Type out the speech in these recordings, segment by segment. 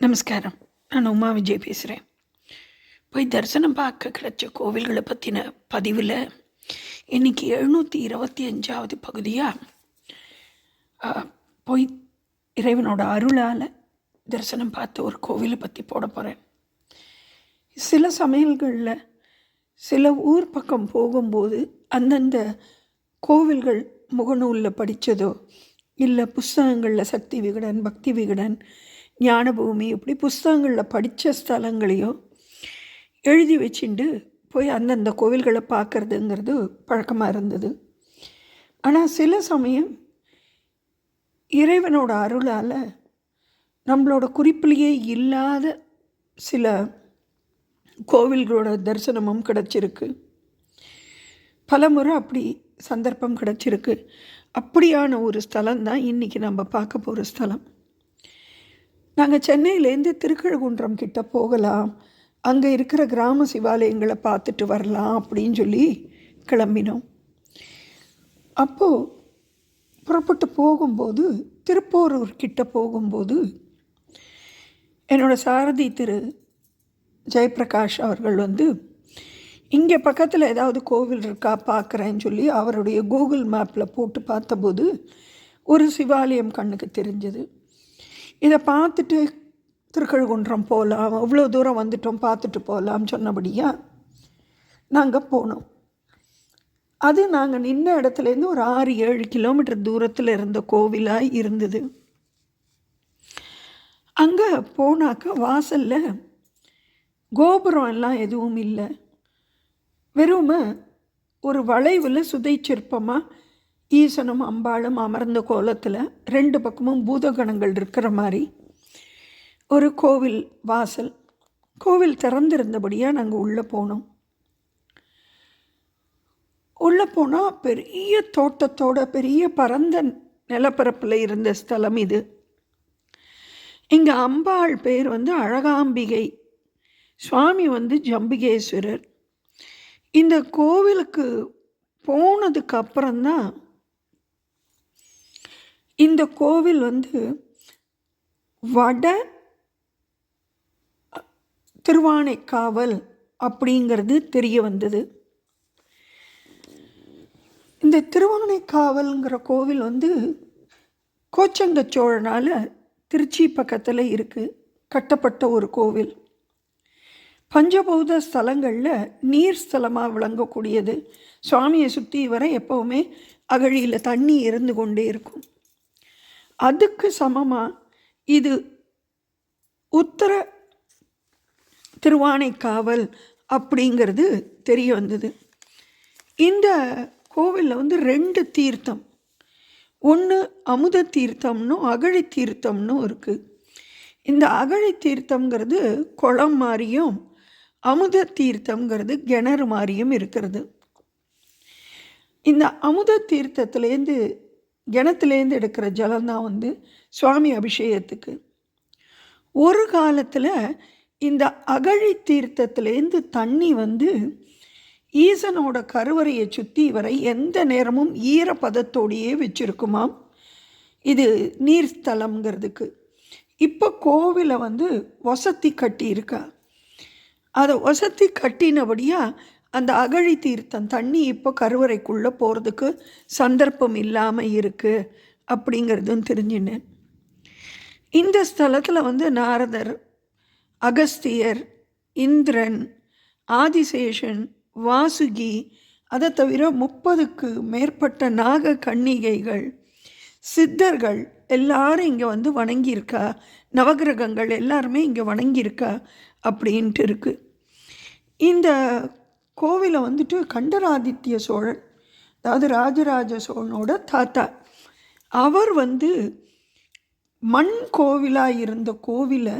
நமஸ்காரம். நான் உமா விஜய் பேசுகிறேன் போய் தரிசனம் பார்க்க கிடைச்ச கோவில்களை பற்றின பதிவில் இன்னைக்கு எழுநூற்றி இருபத்தி அஞ்சாவது பகுதியாக போய் இறைவனோட அருளால் தரிசனம் பார்த்த ஒரு கோவிலை பற்றி போட போகிறேன் சில சமையல்களில் சில ஊர் பக்கம் போகும்போது அந்தந்த கோவில்கள் முகநூலில் படித்ததோ இல்லை புஸ்தகங்களில் சக்தி விகடன் பக்தி விகடன் ஞானபூமி இப்படி புஸ்தகங்களில் படித்த ஸ்தலங்களையும் எழுதி வச்சுட்டு போய் அந்தந்த கோவில்களை பார்க்குறதுங்கிறது பழக்கமாக இருந்தது. ஆனால் சில சமயம் இறைவனோட அருளால் நம்மளோட குறிப்பிலேயே இல்லாத சில கோவில்களோட தரிசனமும் கிடச்சிருக்கு. பல முறை அப்படி சந்தர்ப்பம் கிடச்சிருக்கு. அப்படியான ஒரு ஸ்தலம் தான் இன்றைக்கி நம்ம பார்க்க போகிற ஸ்தலம். நாங்கள் சென்னையிலேருந்து திருக்கழுகுன்றம் கிட்ட போகலாம். அங்கே இருக்கிற கிராம சிவாலயங்களை பார்த்துட்டு வரலாம் அப்படின்னு சொல்லி கிளம்பினோம். அப்போது புறப்பட்டு போகும்போது திருப்போரூர் கிட்ட போகும்போது என்னோடய சாரதி திரு ஜெயபிரகாஷ் அவர்கள் வந்து இங்கே பக்கத்தில் ஏதாவது கோவில் இருக்கா பார்க்குறேன்னு சொல்லி அவருடைய கூகுள் மேப்பில் போட்டு பார்த்தபோது ஒரு சிவாலயம் கண்ணுக்கு தெரிஞ்சது. இதை பார்த்துட்டு திருக்கழுகுன்றம் போகலாம் அவ்வளோ தூரம் வந்துட்டோம் பார்த்துட்டு போகலாம் சொன்னபடியாக நாங்கள் போனோம். அது நாங்கள் நின்ற இடத்துலேருந்து ஒரு ஆறு ஏழு கிலோமீட்டர் தூரத்தில் இருந்த கோவிலாக இருந்தது. அங்கே போனாக்க வாசலில் கோபுரம் எல்லாம் எதுவும் இல்லை. வெறும் ஒரு வளைவில் சுதை சிற்பமாக ஈசனும் அம்பாளும் அமர்ந்த கோலத்தில் ரெண்டு பக்கமும் பூதகணங்கள் இருக்கிற மாதிரி ஒரு கோவில் வாசல். கோவில் திறந்திருந்தபடியாக நாங்கள் உள்ளே போனோம். உள்ளே போனால் பெரிய தோட்டத்தோட பெரிய பரந்த நிலப்பரப்பில் இருந்த ஸ்தலம் இது. இங்கே அம்பாள் பேர் வந்து அழகாம்பிகை. சுவாமி வந்து ஜம்பிகேஸ்வரர். இந்த கோவிலுக்கு போனதுக்கு அப்புறம்தான் இந்த கோவில் வந்து வட திருவானைக்காவல் அப்படிங்கிறது தெரிய வந்தது. இந்த திருவானைக்காவல்ங்கிற கோவில் வந்து கோச்சங்க சோழனால் திருச்சி பக்கத்தில் இருக்குது கட்டப்பட்ட ஒரு கோவில். பஞ்சபௌத ஸ்தலங்களில் நீர் ஸ்தலமாக விளங்கக்கூடியது. சுவாமியை சுற்றி வர எப்போவுமே அகழியில் தண்ணி இருந்து கொண்டே இருக்கும். அதுக்கு சமமாக இது உத்தர திருவானைக்காவல் அப்படிங்கிறது தெரிய வந்தது. இந்த கோவிலில் வந்து ரெண்டு தீர்த்தம். ஒன்று அமுத தீர்த்தம்னு அகழி தீர்த்தம்னு இருக்குது இந்த அகழி தீர்த்தம்ங்கிறது குளம் மாதிரியும் அமுத தீர்த்தம்ங்கிறது கிணறு மாதிரியும் இருக்கிறது. இந்த அமுத தீர்த்தத்துலேருந்து கிணத்துலேருந்து எடுக்கிற ஜலம்தான் வந்து சுவாமி அபிஷேகத்துக்கு. ஒரு காலத்தில் இந்த அகழி தீர்த்தத்துலேருந்து தண்ணி வந்து ஈசனோட கருவறையை சுற்றி வரை எந்த நேரமும் ஈரப்பதத்தோடையே வச்சுருக்குமாம். இது நீர் ஸ்தலம்ங்கிறதுக்கு இப்போ கோவிலை வந்து வசதி கட்டியிருக்கா. அதை வசதி கட்டினபடியாக அந்த அகழி தீர்த்தம் தண்ணி இப்போ கருவறைக்குள்ளே போகிறதுக்கு சந்தர்ப்பம் இல்லாமல் இருக்குது அப்படிங்கிறதும் தெரிஞ்சினேன். இந்த ஸ்தலத்தில் வந்து நாரதர் அகஸ்தியர் இந்திரன் ஆதிசேஷன் வாசுகி அதை தவிர முப்பதுக்கு மேற்பட்ட நாக கன்னிகைகள் சித்தர்கள் எல்லாரும் இங்கே வந்து வணங்கியிருக்கா? நவகிரகங்கள் எல்லாருமே இங்கே வணங்கியிருக்கா? அப்படின்ட்டு இருக்குது இந்த கோவிலை வந்துட்டு கண்டராதித்ய சோழன் அதாவது ராஜராஜ சோழனோட தாத்தா. அவர் வந்து மண் கோவிலாக இருந்த கோவிலை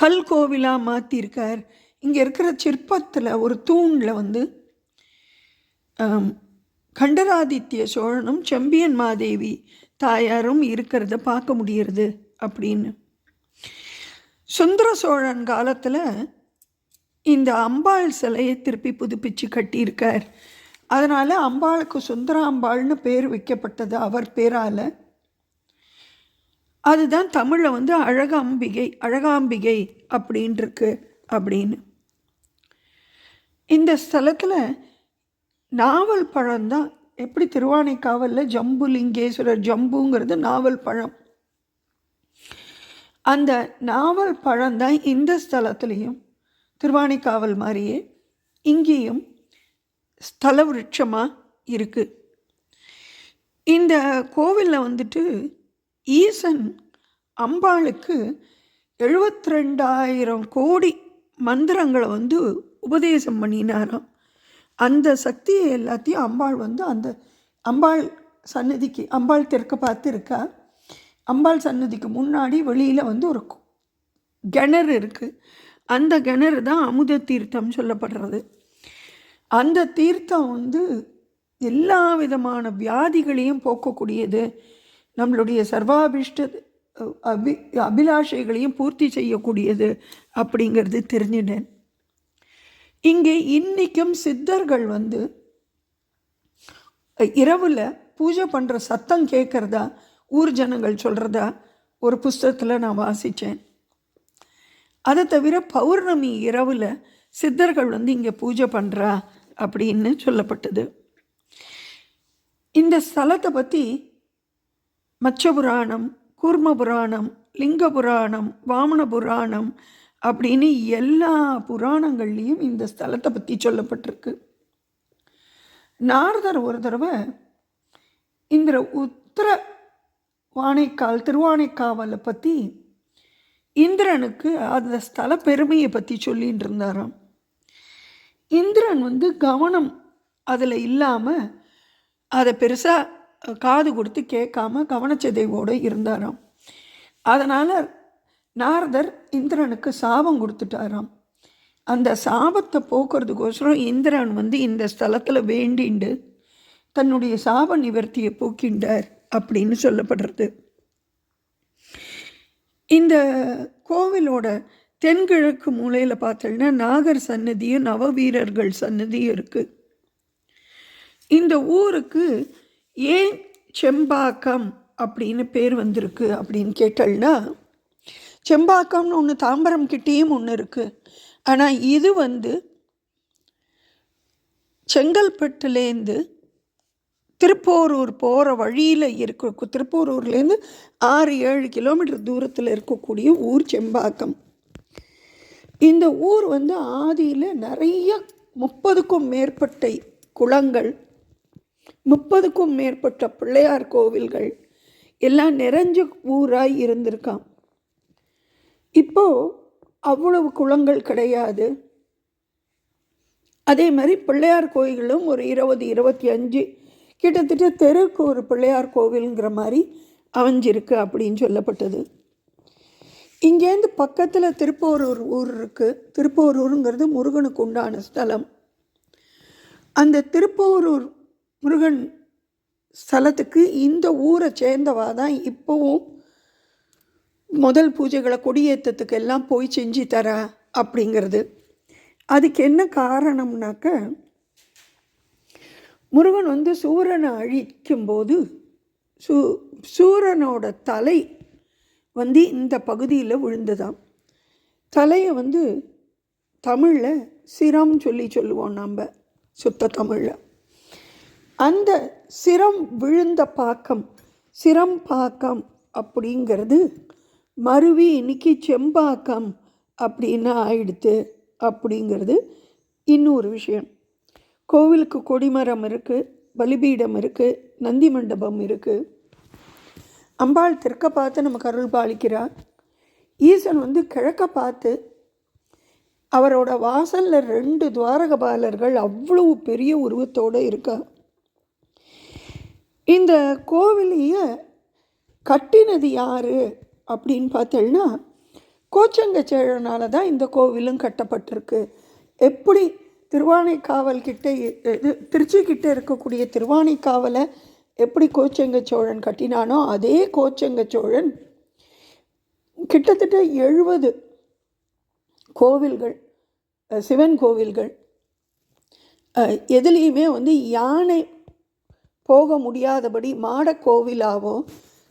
கல் கோவிலாக மாற்றிருக்கார் இங்கே இருக்கிற சிற்பத்தில் ஒரு தூணில் வந்து கண்டராதித்ய சோழனும் செம்பியன் மாதேவி தாயாரும் இருக்கிறத பார்க்க முடியறது அப்படின்னு. சுந்தர சோழன் காலத்தில் இந்த அம்பாள் சிலையை திருப்பி புதுப்பிச்சு கட்டியிருக்கார். அதனால் அம்பாளுக்கு சுந்தராம்பாள்னு பேர் வைக்கப்பட்டது அவர் பேரால். அதுதான் தமிழில் வந்து அழகாம்பிகை அழகாம்பிகை அப்படின்ட்டுருக்கு அப்படின்னு. இந்த ஸ்தலத்தில் நாவல் பழம்தான் எப்படி திருவானைக்காவலில் ஜம்புலிங்கேஸ்வரர் ஜம்புங்கிறது நாவல் பழம். அந்த நாவல் பழம்தான் இந்த ஸ்தலத்துலேயும் திருவாணிக்காவல் மாதிரியே இங்கேயும் ஸ்தல விருட்சமாக இருக்குது இந்த கோவிலில் வந்துட்டு ஈசன் அம்பாளுக்கு எழுபத்தி ரெண்டாயிரம் கோடி மந்திரங்களை வந்து உபதேசம் பண்ணினாராம். அந்த சக்தியை எல்லாத்தையும் அம்பாள் வந்து அந்த அம்பாள் சன்னதிக்கு அம்பாள் தெற்க பார்த்து இருக்கா. அம்பாள் சன்னதிக்கு முன்னாடி வெளியில் வந்து ஒரு கிணறு இருக்குது அந்த கிணறு தான் அமுத தீர்த்தம் சொல்லப்படுறது. அந்த தீர்த்தம் வந்து எல்லா விதமான வியாதிகளையும் போக்கக்கூடியது. நம்மளுடைய சர்வாபிஷ்ட அபி அபிலாஷைகளையும் பூர்த்தி செய்யக்கூடியது அப்படிங்கிறது தெரிஞ்சிட்டேன். இங்கே இன்றைக்கும் சித்தர்கள் வந்து இரவில் பூஜை பண்ணுற சத்தம் கேட்குறதா ஊர் ஜனங்கள் சொல்கிறதா ஒரு புஸ்தகத்தில் நான் வாசித்தேன் அதை தவிர பௌர்ணமி இரவில் சித்தர்கள் வந்து இங்கே பூஜை பண்ணுறா அப்படின்னு சொல்லப்பட்டது. இந்த ஸ்தலத்தை பற்றி மச்ச புராணம் கூர்ம புராணம் லிங்க புராணம் வாமன புராணம் அப்படின்னு எல்லா புராணங்கள்லேயும் இந்த ஸ்தலத்தை பற்றி சொல்லப்பட்டிருக்கு. நாரதர் ஒரு தடவை இந்த உத்தர வானைக்கால் திருவானைக்காவலை பற்றி இந்திரனுக்கு அந்த ஸ்தல பெருமையை பற்றி சொல்லின்னு இருந்தாராம். இந்திரன் வந்து கவனம் அதில் இல்லாமல் அதை பெருசாக காது கொடுத்து கேட்காம கவனச்சதைவோடு இருந்தாராம். அதனால் நாரதர் இந்திரனுக்கு சாபம் கொடுத்துட்டாராம். அந்த சாபத்தை போக்குறதுக்கோசரம் இந்திரன் வந்து இந்த ஸ்தலத்தில் வேண்டிண்டு தன்னுடைய சாப நிவர்த்தியை போக்கின்றார் அப்படின்னு சொல்லப்படுறது. இந்த கோவிலோட தென்கிழக்கு மூலையில் பார்த்தீங்கன்னா நாகர் சன்னதியும் நவவீரர்கள் சன்னதியும் இருக்குது இந்த ஊருக்கு ஏன் செம்பாக்கம் அப்படின்னு பேர் வந்திருக்கு அப்படின்னு கேட்டல்னா செம்பாக்கம்னு ஒன்று தாம்பரம் கிட்டேயும் ஒன்று இருக்குது ஆனால் இது வந்து செங்கல்பட்டுலேருந்து திருப்போரூர் போகிற வழியில் இருக்க திருப்போரூர்லேருந்து ஆறு ஏழு கிலோமீட்டர் தூரத்தில் இருக்கக்கூடிய ஊர் செம்பாக்கம். இந்த ஊர் வந்து ஆதியில் நிறைய முப்பதுக்கும் மேற்பட்ட குளங்கள் முப்பதுக்கும் மேற்பட்ட பிள்ளையார் கோவில்கள் எல்லாம் நிறைஞ்ச ஊராக இருந்திருக்கான் இப்போது அவ்வளவு குளங்கள் கிடையாது. அதே மாதிரி பிள்ளையார் கோயில்களும் ஒரு இருபது இருபத்தி அஞ்சு கிட்டத்தட்ட தெருக்கு ஒரு பிள்ளையார் கோவிலுங்கிற மாதிரி அமைஞ்சிருக்கு அப்படின்னு சொல்லப்பட்டது. இங்கேருந்து பக்கத்தில் திருப்போரூர் ஊர் இருக்குது திருப்போரூருங்கிறது முருகனுக்கு உண்டான ஸ்தலம். அந்த திருப்போரூர் முருகன் ஸ்தலத்துக்கு இந்த ஊரை சேர்ந்தவா தான் இப்போவும் முதல் பூஜைகளை கொடியேற்றத்துக்கு எல்லாம் போய் செஞ்சு தர அப்படிங்கிறது. அதுக்கு என்ன காரணம்னாக்க முருகன் வந்து சூரனை அழிக்கும்போது சூ சூரனோட தலை வந்து இந்த பகுதியில் விழுந்ததாம். தலையை வந்து தமிழில் சிரம் சொல்லி சொல்லுவோம் நம்ம சுத்த தமிழில். அந்த சிரம் விழுந்த பாக்கம் சிரம் பாக்கம் அப்படிங்கிறது மருவி இன்னைக்கு செம்பாக்கம் அப்படின்னு ஆயிடுத்து அப்படிங்கிறது இன்னொரு விஷயம். கோவிலுக்கு கொடிமரம் இருக்குது பலிபீடம் இருக்குது நந்தி மண்டபம் இருக்குது அம்பாள் தெற்க பார்த்து நமக்கு அருள் பாலிக்கிறார் ஈசன் வந்து கிழக்க பார்த்து அவரோட வாசலில் ரெண்டு துவாரகபாலர்கள் அவ்வளவு பெரிய உருவத்தோடு இருக்கா. இந்த கோவிலையை கட்டினது யார் அப்படின்னு பார்த்தோம்னா கோச்சங்க சேழனால தான் இந்த கோவிலும் கட்டப்பட்டிருக்கு. எப்படி திருவானைக்காவல் கிட்ட இது திருச்சி கிட்ட இருக்கக்கூடிய திருவானைக்காவலை எப்படி கோச்சங்க சோழன் கட்டினானோ அதே கோச்சங்க சோழன் கிட்டத்தட்ட எழுபது கோவில்கள் சிவன் கோவில்கள். எதுலேயுமே வந்து யானை போக முடியாதபடி மாடக்கோவிலாவோ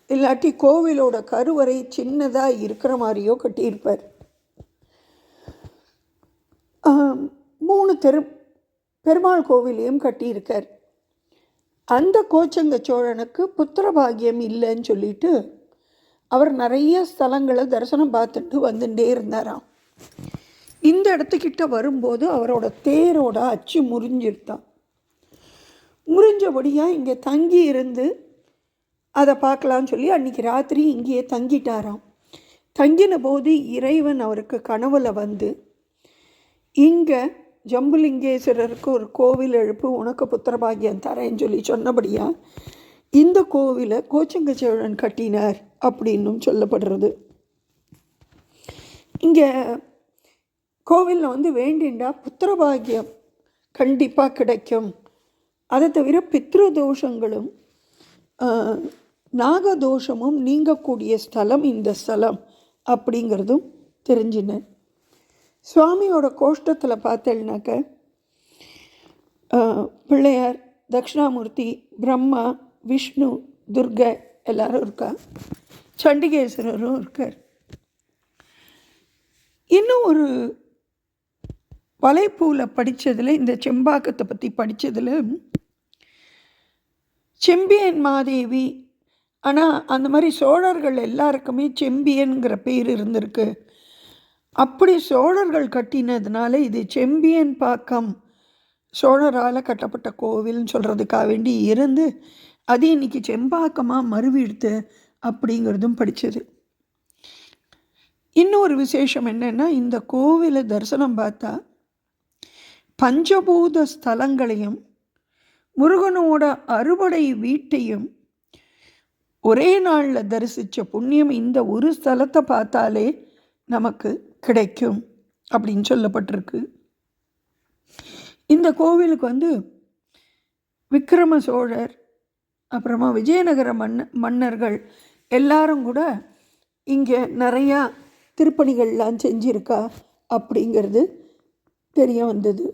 இல்லாட்டி கோவிலோட கருவறை சின்னதாக இருக்கிற மாதிரியோ கட்டியிருப்பார். மூணு தெரு பெருமாள் கோவிலையும் கட்டியிருக்கார். அந்த கோச்சங்க சோழனுக்கு புத்திரபாகியம் இல்லைன்னு சொல்லிட்டு அவர் நிறைய ஸ்தலங்களை தரிசனம் பார்த்துட்டு வந்துட்டே இருந்தாராம். இந்த இடத்துக்கிட்ட வரும்போது அவரோட தேரோட அச்சு முறிஞ்சிருத்தான். முறிஞ்சபடியாக இங்கே தங்கி இருந்து அதை பார்க்கலான்னு சொல்லி அன்றைக்கி ராத்திரி இங்கேயே தங்கிட்டாராம். தங்கின போது இறைவன் அவருக்கு கனவுல வந்து இங்கே ஜம்புலிங்கேஸ்வரருக்கு ஒரு கோவில் எழுப்பு உனக்கு புத்திரபாகியம் தரேன்னு சொல்லி சொன்னபடியா இந்த கோவிலை கோச்சங்க சோழன் கட்டினார் அப்படின்னும் சொல்லப்படுறது. இங்கே கோவிலில் வந்து வேண்டிண்டா புத்திரபாகியம் கண்டிப்பாக கிடைக்கும். அதை தவிர பித்ரு தோஷங்களும் நாகதோஷமும் நீங்கக்கூடிய ஸ்தலம் இந்த ஸ்தலம் அப்படிங்கிறதும் தெரிஞ்சினேன் சுவாமியோட கோஷ்டத்தில் பார்த்தேன்னாக்க பிள்ளையார் தக்ஷணாமூர்த்தி பிரம்மா விஷ்ணு துர்கை எல்லாரும் இருக்கா? சண்டிகேஸ்வரரும் இருக்கார். இன்னும் ஒரு வலைப்பூவில் படித்ததில் இந்த செம்பாக்கத்தை பற்றி படித்ததில் செம்பியன் மாதேவி ஆனால் அந்த மாதிரி சோழர்கள் எல்லாருக்குமே செம்பியன்கிற பேர் இருந்திருக்கு. அப்படி சோழர்கள் கட்டினதுனால இது செம்பியன் பாக்கம். சோழரால் கட்டப்பட்ட கோவில்னு சொல்கிறதுக்காக வேண்டி இருந்து அது இன்றைக்கி செம்பாக்கமாக மறுவிடுத்து அப்படிங்கிறதும் படித்தது இன்னொரு விசேஷம் என்னென்னா இந்த கோவிலை தரிசனம் பார்த்தா பஞ்சபூத ஸ்தலங்களையும் முருகனோட அறுபடை வீட்டையும் ஒரே நாளில் தரிசித்த புண்ணியம் இந்த ஒரு ஸ்தலத்தை பார்த்தாலே நமக்கு கிடைக்கும் அப்படின்னு சொல்லப்பட்டிருக்கு. இந்த கோவிலுக்கு வந்து விக்ரம சோழர் அப்புறமா விஜயநகர மன்ன மன்னர்கள் எல்லாரும் கூட இங்கே நிறையா திருப்பணிகள்லாம் செஞ்சிருக்கா அப்படிங்கிறது தெரிய வந்தது.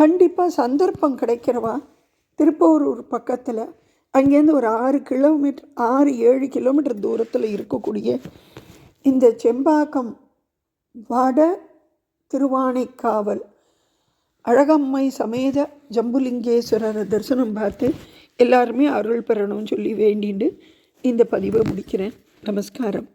கண்டிப்பாக சந்தர்ப்பம் கிடைக்கிறவா திருப்பவரூர் பக்கத்தில் அங்கேருந்து ஒரு ஆறு கிலோமீட்டர் ஆறு ஏழு கிலோமீட்டர் தூரத்தில் இருக்கக்கூடிய இந்த செம்பாக்கம் வட திருவானைக்காவல் அழகம்மை சமேத ஜம்புலிங்கேஸ்வரரை தரிசனம் பார்த்து எல்லாருமே அருள் பெறணும்னு சொல்லி வேண்டிண்டு இந்த பதிவை முடிக்கிறேன். நமஸ்காரம்.